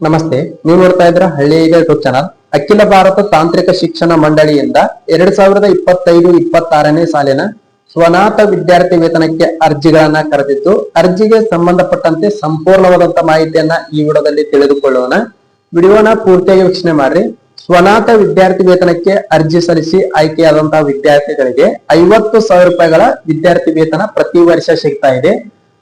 ನಮಸ್ತೆ, ನೀವು ನೋಡ್ತಾ ಇದ್ರ ಹಳ್ಳಿ ಯೂಟ್ಯೂಬ್ ಚಾನಲ್. ಅಖಿಲ ಭಾರತ ತಾಂತ್ರಿಕ ಶಿಕ್ಷಣ ಮಂಡಳಿಯಿಂದ ಎರಡ್ ಸಾವಿರದ ಇಪ್ಪತ್ತೈದು, ಇಪ್ಪತ್ತಾರನೇ ಸಾಲಿನ ಸ್ವನಾಥ ವಿದ್ಯಾರ್ಥಿ ವೇತನಕ್ಕೆ ಅರ್ಜಿಗಳನ್ನ ಕರೆದಿದ್ದು, ಅರ್ಜಿಗೆ ಸಂಬಂಧಪಟ್ಟಂತೆ ಸಂಪೂರ್ಣವಾದಂತ ಮಾಹಿತಿಯನ್ನ ಈ ವಿಡಿಯೋದಲ್ಲಿ ತಿಳಿದುಕೊಳ್ಳೋಣ. ವಿಡಿಯೋನ ಪೂರ್ತಿಯಾಗಿ ವೀಕ್ಷಣೆ ಮಾಡ್ರಿ. ಸ್ವನಾಥ ವಿದ್ಯಾರ್ಥಿ ವೇತನಕ್ಕೆ ಅರ್ಜಿ ಸಲ್ಲಿಸಿ ಆಯ್ಕೆಯಾದಂತಹ ವಿದ್ಯಾರ್ಥಿಗಳಿಗೆ ಐವತ್ತು ಸಾವಿರ ರೂಪಾಯಿಗಳ ವಿದ್ಯಾರ್ಥಿ ವೇತನ ಪ್ರತಿ ವರ್ಷ ಸಿಗ್ತಾ ಇದೆ.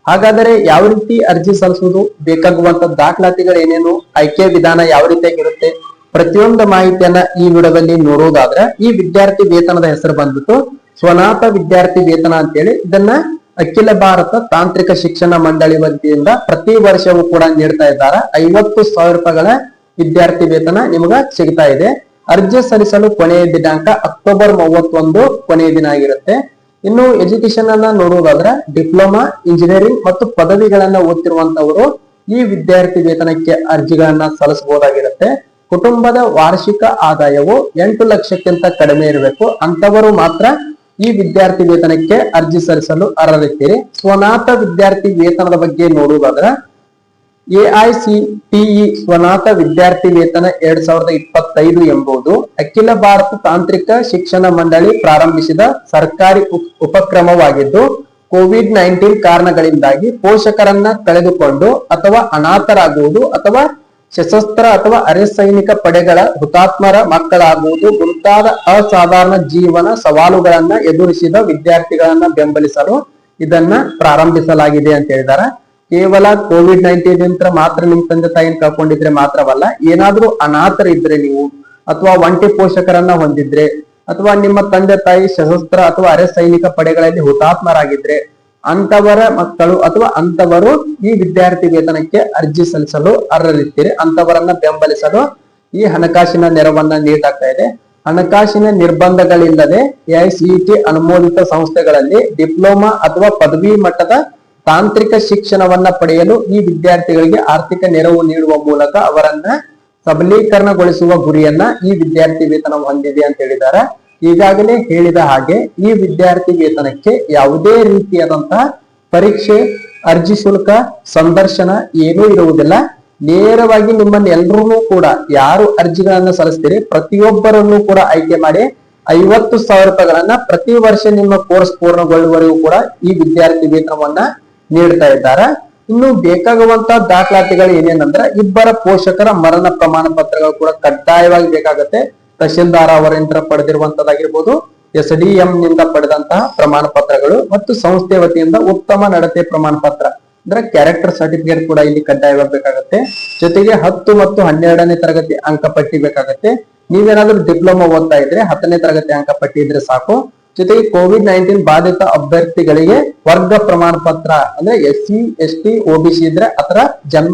ಹಾಗಾದರೆ ಯಾವ ರೀತಿ ಅರ್ಜಿ ಸಲ್ಲಿಸುವುದು? ಬೇಕಾಗುವಂತ ದಾಖಲಾತಿಗಳು ಏನೇನು? ಆಯ್ಕೆ ವಿಧಾನ ಯಾವ ರೀತಿಯಾಗಿರುತ್ತೆ? ಪ್ರತಿಯೊಂದು ಮಾಹಿತಿಯನ್ನ ಈ ವಿಡಿಯೋದಲ್ಲಿ ನೋಡುವುದಾದ್ರೆ ಈ ವಿದ್ಯಾರ್ಥಿ ವೇತನದ ಹೆಸರು ಬಂದ್ಬಿಟ್ಟು ಸ್ವನಾಥ ವಿದ್ಯಾರ್ಥಿ ವೇತನ ಅಂತ ಹೇಳಿ ಇದನ್ನ ಅಖಿಲ ಭಾರತ ತಾಂತ್ರಿಕ ಶಿಕ್ಷಣ ಮಂಡಳಿ ವತಿಯಿಂದ ಪ್ರತಿ ವರ್ಷವೂ ಕೂಡ ನೀಡ್ತಾ ಇದ್ದಾರೆ. ಐವತ್ತು ಸಾವಿರ ರೂಪಾಯಿಗಳ ವಿದ್ಯಾರ್ಥಿ ವೇತನ ನಿಮಗ ಸಿಗ್ತಾ ಇದೆ. ಅರ್ಜಿ ಸಲ್ಲಿಸಲು ಕೊನೆಯ ದಿನಾಂಕ ಅಕ್ಟೋಬರ್ ಮೂವತ್ತೊಂದು ಕೊನೆಯ ದಿನ ಆಗಿರುತ್ತೆ. ಇನ್ನು ಎಜುಕೇಶನ್ ಅನ್ನ ನೋಡುವುದಾದ್ರೆ ಡಿಪ್ಲೊಮಾ ಇಂಜಿನಿಯರಿಂಗ್ ಮತ್ತು ಪದವಿಗಳನ್ನ ಓದ್ತಿರುವಂತವರು ಈ ವಿದ್ಯಾರ್ಥಿ ವೇತನಕ್ಕೆ ಅರ್ಜಿಗಳನ್ನ ಸಲ್ಲಿಸಬಹುದಾಗಿರುತ್ತೆ. ಕುಟುಂಬದ ವಾರ್ಷಿಕ ಆದಾಯವು ಎಂಟು ಲಕ್ಷಕ್ಕಿಂತ ಕಡಿಮೆ ಇರಬೇಕು. ಅಂತವರು ಮಾತ್ರ ಈ ವಿದ್ಯಾರ್ಥಿ ವೇತನಕ್ಕೆ ಅರ್ಜಿ ಸಲ್ಲಿಸಲು ಅರ್ಹರಿದ್ದೀರಿ. ಸ್ವನಾಥ ವಿದ್ಯಾರ್ಥಿ ವೇತನದ ಬಗ್ಗೆ ನೋಡುವುದಾದ್ರೆ ಎಐಸಿಟಿಇ ಸ್ವನಾಥ ವಿದ್ಯಾರ್ಥಿ ವೇತನ ಎರಡ್ ಸಾವಿರದ ಇಪ್ಪತ್ತೈದು ಎಂಬುದು ಅಖಿಲ ಭಾರತ ತಾಂತ್ರಿಕ ಶಿಕ್ಷಣ ಮಂಡಳಿ ಪ್ರಾರಂಭಿಸಿದ ಸರ್ಕಾರಿ ಉಪ್- ಉಪಕ್ರಮವಾಗಿದ್ದು, ಕೋವಿಡ್ ನೈನ್ಟೀನ್ ಕಾರಣಗಳಿಂದಾಗಿ ಪೋಷಕರನ್ನ ಕಳೆದುಕೊಂಡು ಅಥವಾ ಅನಾಥರಾಗುವುದು ಅಥವಾ ಸಶಸ್ತ್ರ ಅಥವಾ ಅರೆ ಸೈನಿಕ ಪಡೆಗಳ ಹುತಾತ್ಮರ ಮಕ್ಕಳಾಗುವುದು ಮುಂತಾದ ಅಸಾಧಾರಣ ಜೀವನ ಸವಾಲುಗಳನ್ನ ಎದುರಿಸಿದ ವಿದ್ಯಾರ್ಥಿಗಳನ್ನ ಬೆಂಬಲಿಸಲು ಇದನ್ನ ಪ್ರಾರಂಭಿಸಲಾಗಿದೆ ಅಂತ ಹೇಳಿದಾರೆ. ಕೇವಲ ಕೋವಿಡ್ ನೈನ್ಟೀನ್ ನಂತರ ಮಾತ್ರ ನಿಮ್ ತಂದೆ ತಾಯಿನ ಕಳ್ಕೊಂಡಿದ್ರೆ ಮಾತ್ರವಲ್ಲ, ಏನಾದ್ರೂ ಅನಾಥರ ಇದ್ರೆ ನೀವು, ಅಥವಾ ಒಂಟಿ ಪೋಷಕರನ್ನ ಹೊಂದಿದ್ರೆ, ಅಥವಾ ನಿಮ್ಮ ತಂದೆ ತಾಯಿ ಸಶಸ್ತ್ರ ಅಥವಾ ಅರೆ ಸೈನಿಕ ಪಡೆಗಳಲ್ಲಿ ಹುತಾತ್ಮರಾಗಿದ್ರೆ, ಅಂತವರ ಮಕ್ಕಳು ಅಥವಾ ಅಂತವರು ಈ ವಿದ್ಯಾರ್ಥಿ ವೇತನಕ್ಕೆ ಅರ್ಜಿ ಸಲ್ಲಿಸಲು ಅರ್ಹರಿರ್ತೀರಿ, ಅಂತವರನ್ನ ಬೆಂಬಲಿಸಲು ಈ ಹಣಕಾಸಿನ ನೆರವನ್ನ ನೀಡಲಾಗ್ತಾ ಇದೆ. ಹಣಕಾಸಿನ ನಿರ್ಬಂಧಗಳಿಲ್ಲದೆ ಎಐಸಿಇಟಿ ಅನುಮೋದಿತ ಸಂಸ್ಥೆಗಳಲ್ಲಿ ಡಿಪ್ಲೊಮಾ ಅಥವಾ ಪದವಿ ಮಟ್ಟದ ತಾಂತ್ರಿಕ ಶಿಕ್ಷಣವನ್ನ ಪಡೆಯಲು ಈ ವಿದ್ಯಾರ್ಥಿಗಳಿಗೆ ಆರ್ಥಿಕ ನೆರವು ನೀಡುವ ಮೂಲಕ ಅವರನ್ನ ಸಬಲೀಕರಣಗೊಳಿಸುವ ಗುರಿಯನ್ನ ಈ ವಿದ್ಯಾರ್ಥಿ ವೇತನ ಹೊಂದಿದೆ ಅಂತ ಹೇಳಿದ್ದಾರೆ. ಈಗಾಗಲೇ ಹೇಳಿದ ಹಾಗೆ ಈ ವಿದ್ಯಾರ್ಥಿ ವೇತನಕ್ಕೆ ಯಾವುದೇ ರೀತಿಯಾದಂತಹ ಪರೀಕ್ಷೆ, ಅರ್ಜಿ ಶುಲ್ಕ, ಸಂದರ್ಶನ ಏನೂ ಇರುವುದಿಲ್ಲ. ನೇರವಾಗಿ ನಿಮ್ಮನ್ನ ಎಲ್ರೂ ಕೂಡ ಯಾರು ಅರ್ಜಿಗಳನ್ನ ಸಲ್ಲಿಸ್ತೀರಿ ಪ್ರತಿಯೊಬ್ಬರನ್ನು ಕೂಡ ಆಯ್ಕೆ ಮಾಡಿ ಐವತ್ತು ಸಾವಿರ ರೂಪಾಯಿಗಳನ್ನ ಪ್ರತಿ ವರ್ಷ ನಿಮ್ಮ ಕೋರ್ಸ್ ಪೂರ್ಣಗೊಳ್ಳುವವರೆಗೂ ಕೂಡ ಈ ವಿದ್ಯಾರ್ಥಿ ವೇತನವನ್ನ ನೀಡ್ತಾ ಇದ್ದಾರೆ. ಇನ್ನು ಬೇಕಾಗುವಂತ ದಾಖಲಾತಿಗಳು ಏನೇನಂದ್ರೆ ಇಬ್ಬರ ಪೋಷಕರ ಮರಣ ಪ್ರಮಾಣ ಪತ್ರಗಳು ಕೂಡ ಕಡ್ಡಾಯವಾಗಿ ಬೇಕಾಗತ್ತೆ. ತಹಶೀಲ್ದಾರ್ ಅವರಿಂದ ಪಡೆದಿರುವಂತದ್ದಾಗಿರ್ಬೋದು, ಎಸ್ ಡಿ ಎಂ ನಿಂದ ಪಡೆದಂತಹ ಪ್ರಮಾಣ ಪತ್ರಗಳು ಮತ್ತು ಸಂಸ್ಥೆ ವತಿಯಿಂದ ಉತ್ತಮ ನಡತೆ ಪ್ರಮಾಣ ಪತ್ರ, ಅಂದ್ರೆ ಕ್ಯಾರೆಕ್ಟರ್ ಸರ್ಟಿಫಿಕೇಟ್ ಕೂಡ ಇಲ್ಲಿ ಕಡ್ಡಾಯವಾಗಿ ಬೇಕಾಗತ್ತೆ. ಜೊತೆಗೆ ಹತ್ತು ಮತ್ತು ಹನ್ನೆರಡನೇ ತರಗತಿ ಅಂಕಪಟ್ಟಿ ಬೇಕಾಗತ್ತೆ. ನೀವೇನಾದ್ರೂ ಡಿಪ್ಲೊಮಾ ಓದ್ತಾ ಇದ್ರೆ ಹತ್ತನೇ ತರಗತಿ ಅಂಕಪಟ್ಟಿ ಇದ್ರೆ ಸಾಕು. ಜೊತೆಗೆ ಕೋವಿಡ್ ನೈನ್ಟೀನ್ ಬಾಧಿತ ಅಭ್ಯರ್ಥಿಗಳಿಗೆ ವರ್ಗ ಪ್ರಮಾಣ ಪತ್ರ, ಅಂದ್ರೆ S C, S T OBC ಇದ್ರೆ ಅದರ ಜನ್,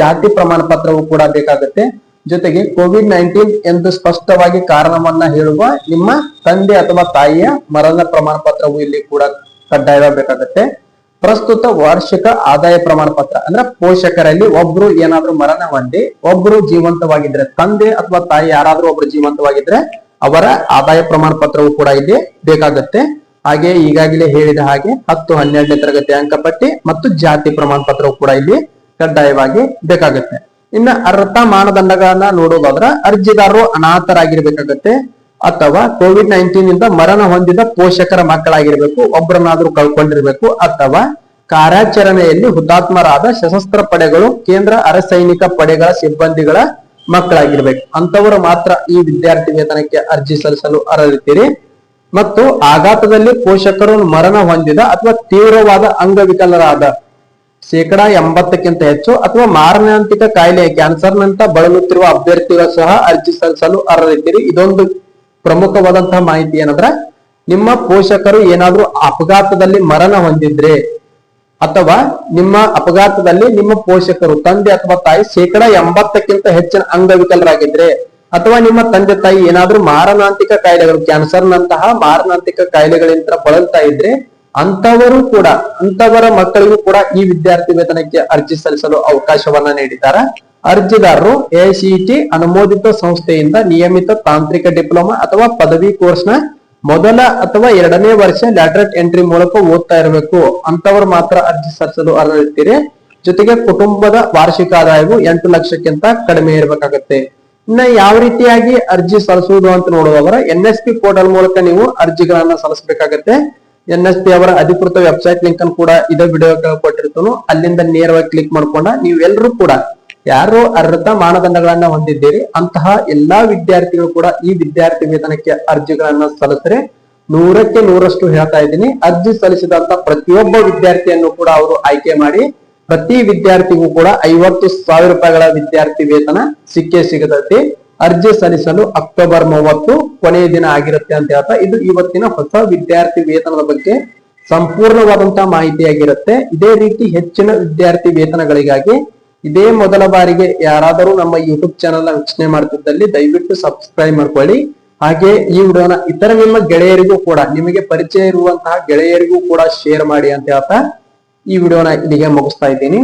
ಜಾತಿ ಪ್ರಮಾಣ ಪತ್ರವು ಕೂಡ ಬೇಕಾಗುತ್ತೆ. ಜೊತೆಗೆ ಕೋವಿಡ್ ನೈನ್ಟೀನ್ ಎಂದು ಸ್ಪಷ್ಟವಾಗಿ ಕಾರಣವನ್ನ ಹೇಳುವ ನಿಮ್ಮ ತಂದೆ ಅಥವಾ ತಾಯಿಯ ಮರಣ ಪ್ರಮಾಣ ಪತ್ರವು ಇಲ್ಲಿ ಕೂಡ ಕಡ್ಡಾಯವಾಗಬೇಕಾಗತ್ತೆ ಪ್ರಸ್ತುತ ವಾರ್ಷಿಕ ಆದಾಯ ಪ್ರಮಾಣ ಪತ್ರ, ಅಂದ್ರೆ ಪೋಷಕರಲ್ಲಿ ಒಬ್ರು ಏನಾದ್ರೂ ಮರಣ ಹೊಂದಿ, ಒಬ್ರು ಜೀವಂತವಾಗಿದ್ರೆ, ತಂದೆ ಅಥವಾ ತಾಯಿ ಯಾರಾದ್ರೂ ಒಬ್ರು ಜೀವಂತವಾಗಿದ್ರೆ ಅವರ ಆದಾಯ ಪ್ರಮಾಣ ಪತ್ರವು ಕೂಡ ಇಲ್ಲಿ ಬೇಕಾಗುತ್ತೆ. ಹಾಗೆ ಈಗಾಗಲೇ ಹೇಳಿದ ಹಾಗೆ ಹತ್ತು, ಹನ್ನೆರಡನೇ ತರಗತಿ ಅಂಕಪಟ್ಟಿ ಮತ್ತು ಜಾತಿ ಪ್ರಮಾಣ ಪತ್ರವು ಕೂಡ ಇಲ್ಲಿ ಕಡ್ಡಾಯವಾಗಿ ಬೇಕಾಗುತ್ತೆ. ಇನ್ನ ಅರ್ಹತಾ ಮಾನದಂಡಗಳನ್ನ ನೋಡೋದಾದ್ರೆ ಅರ್ಜಿದಾರರು ಅನಾಥರಾಗಿರ್ಬೇಕಾಗತ್ತೆ ಅಥವಾ ಕೋವಿಡ್ ನೈನ್ಟೀನ್ ಇಂದ ಮರಣ ಹೊಂದಿದ ಪೋಷಕರ ಮಕ್ಕಳಾಗಿರ್ಬೇಕು ಒಬ್ಬರನ್ನಾದ್ರೂ ಕಳ್ಕೊಂಡಿರ್ಬೇಕು ಅಥವಾ ಕಾರ್ಯಾಚರಣೆಯಲ್ಲಿ ಹುತಾತ್ಮರಾದ ಸಶಸ್ತ್ರ ಪಡೆಗಳು, ಕೇಂದ್ರ ಅರೆ ಸೈನಿಕ ಪಡೆಗಳ ಸಿಬ್ಬಂದಿಗಳ ಮಕ್ಕಳಾಗಿರ್ಬೇಕು. ಅಂತವರು ಮಾತ್ರ ಈ ವಿದ್ಯಾರ್ಥಿ ವೇತನಕ್ಕೆ ಅರ್ಜಿ ಸಲ್ಲಿಸಲು ಅರ್ಹರಿದ್ದೀರಿ. ಮತ್ತು ಆಘಾತದಲ್ಲಿ ಪೋಷಕರು ಮರಣ ಹೊಂದಿದ ಅಥವಾ ತೀವ್ರವಾದ ಅಂಗವಿಕಲರಾದ ಶೇಕಡಾ ಎಂಬತ್ತಕ್ಕಿಂತ ಹೆಚ್ಚು ಅಥವಾ ಮಾರಣಾಂತಿಕ ಕಾಯಿಲೆ ಕ್ಯಾನ್ಸರ್ ನಂತ ಬಳಲುತ್ತಿರುವ ಅಭ್ಯರ್ಥಿಗಳು ಸಹ ಅರ್ಜಿ ಸಲ್ಲಿಸಲು ಅರ್ಹರಿದ್ದೀರಿ. ಇದೊಂದು ಪ್ರಮುಖವಾದಂತಹ ಮಾಹಿತಿ ಏನಂದ್ರೆ, ನಿಮ್ಮ ಪೋಷಕರು ಏನಾದ್ರೂ ಅಪಘಾತದಲ್ಲಿ ಮರಣ ಹೊಂದಿದ್ರೆ ಅಥವಾ ನಿಮ್ಮ ಅಪಘಾತದಲ್ಲಿ ನಿಮ್ಮ ಪೋಷಕರು, ತಂದೆ ಅಥವಾ ತಾಯಿ ಶೇಕಡಾ ಎಂಬತ್ತಕ್ಕಿಂತ ಹೆಚ್ಚಿನ ಅಂಗವಿಕಲರಾಗಿದ್ರೆ ಅಥವಾ ನಿಮ್ಮ ತಂದೆ ತಾಯಿ ಏನಾದ್ರೂ ಮಾರಣಾಂತಿಕ ಕಾಯಿಲೆಗಳು, ಕ್ಯಾನ್ಸರ್ನಂತಹ ಮಾರಣಾಂತಿಕ ಕಾಯಿಲೆಗಳಿಂದ ಬಳಲ್ತಾ ಇದ್ರೆ ಅಂತವರು ಕೂಡ ಅಂತವರ ಮಕ್ಕಳಿಗೂ ಕೂಡ ಈ ವಿದ್ಯಾರ್ಥಿ ವೇತನಕ್ಕೆ ಅರ್ಜಿ ಸಲ್ಲಿಸಲು ಅವಕಾಶವನ್ನ ನೀಡಿದ್ದಾರೆ. ಅರ್ಜಿದಾರರು ಎಸಿಟಿ ಅನುಮೋದಿತ ಸಂಸ್ಥೆಯಿಂದ ನಿಯಮಿತ ತಾಂತ್ರಿಕ ಡಿಪ್ಲೊಮಾ ಅಥವಾ ಪದವಿ ಕೋರ್ಸ್ನ ಮೊದಲ ಅಥವಾ ಎರಡನೇ ವರ್ಷ ಲ್ಯಾಟ್ರೇಟ್ ಎಂಟ್ರಿ ಮೂಲಕ ಓದ್ತಾ ಇರಬೇಕು. ಅಂತವರು ಮಾತ್ರ ಅರ್ಜಿ ಸಲ್ಲಿಸಲು ಅರ್ಹರಿರ್ತೀರಿ. ಜೊತೆಗೆ ಕುಟುಂಬದ ವಾರ್ಷಿಕ ಆದಾಯವು ಎಂಟು ಲಕ್ಷಕ್ಕಿಂತ ಕಡಿಮೆ ಇರಬೇಕಾಗತ್ತೆ. ಇನ್ನ ಯಾವ ರೀತಿಯಾಗಿ ಅರ್ಜಿ ಸಲ್ಲಿಸುವುದು ಅಂತ ನೋಡುವವರ ಎನ್ ಎಸ್ ಪಿ ಪೋರ್ಟಲ್ ಮೂಲಕ ನೀವು ಅರ್ಜಿಗಳನ್ನ ಸಲ್ಲಿಸಬೇಕಾಗತ್ತೆ. ಎನ್ ಎಸ್ ಪಿ ಅವರ ಅಧಿಕೃತ ವೆಬ್ಸೈಟ್ ಲಿಂಕ್ ಅನ್ನು ಕೂಡ ಇದೇ ವಿಡಿಯೋ ಕೊಟ್ಟಿರ್ತಾನು. ಅಲ್ಲಿಂದ ನೇರವಾಗಿ ಕ್ಲಿಕ್ ಮಾಡ್ಕೊಂಡ ನೀವೆಲ್ಲರೂ ಕೂಡ ಯಾರು ಅರ್ಹತಾ ಮಾನದಂಡಗಳನ್ನ ಹೊಂದಿದ್ದೀರಿ, ಅಂತಹ ಎಲ್ಲಾ ವಿದ್ಯಾರ್ಥಿಗಳು ಕೂಡ ಈ ವಿದ್ಯಾರ್ಥಿ ವೇತನಕ್ಕೆ ಅರ್ಜಿಗಳನ್ನ ಸಲ್ಲಿಸಿದ್ರೆ ನೂರಕ್ಕೆ ನೂರಷ್ಟು ಹೇಳ್ತಾ ಇದ್ದೀನಿ. ಅರ್ಜಿ ಸಲ್ಲಿಸಿದಂತ ಪ್ರತಿಯೊಬ್ಬ ವಿದ್ಯಾರ್ಥಿಯನ್ನು ಕೂಡ ಅವರು ಆಯ್ಕೆ ಮಾಡಿ, ಪ್ರತಿ ವಿದ್ಯಾರ್ಥಿಗೂ ಕೂಡ ಐವತ್ತು ಸಾವಿರ ರೂಪಾಯಿಗಳ ವಿದ್ಯಾರ್ಥಿ ವೇತನ ಸಿಕ್ಕೇ ಸಿಗತೈತಿ. ಅರ್ಜಿ ಸಲ್ಲಿಸಲು ಅಕ್ಟೋಬರ್ ಮೂವತ್ತು ಕೊನೆಯ ದಿನ ಆಗಿರುತ್ತೆ ಅಂತ ಹೇಳ್ತಾ, ಇದು ಇವತ್ತಿನ ಹೊಸ ವಿದ್ಯಾರ್ಥಿ ವೇತನದ ಬಗ್ಗೆ ಸಂಪೂರ್ಣವಾದಂತಹ ಮಾಹಿತಿಯಾಗಿರುತ್ತೆ. ಇದೇ ರೀತಿ ಹೆಚ್ಚಿನ ವಿದ್ಯಾರ್ಥಿ ವೇತನಗಳಿಗಾಗಿ ಇದೇ ಮೊದಲ ಬಾರಿಗೆ ಯಾರಾದರೂ ನಮ್ಮ ಯೂಟ್ಯೂಬ್ ಚಾನಲ್ ವೀಕ್ಷಣೆ ಮಾಡ್ತಿದ್ದಲ್ಲಿ ದಯವಿಟ್ಟು ಸಬ್ಸ್ಕ್ರೈಬ್ ಮಾಡ್ಕೊಳ್ಳಿ. ಹಾಗೆ ಈ ವಿಡಿಯೋನ ಇತರ ನಿಮ್ಮ ಗೆಳೆಯರಿಗೂ ಕೂಡ, ನಿಮಗೆ ಪರಿಚಯ ಇರುವಂತಹ ಗೆಳೆಯರಿಗೂ ಕೂಡ ಶೇರ್ ಮಾಡಿ ಅಂತ ಹೇಳ್ತಾ ಈ ವಿಡಿಯೋನ ಇಲ್ಲಿಗೆ ಮುಗಿಸ್ತಾ ಇದ್ದೀನಿ.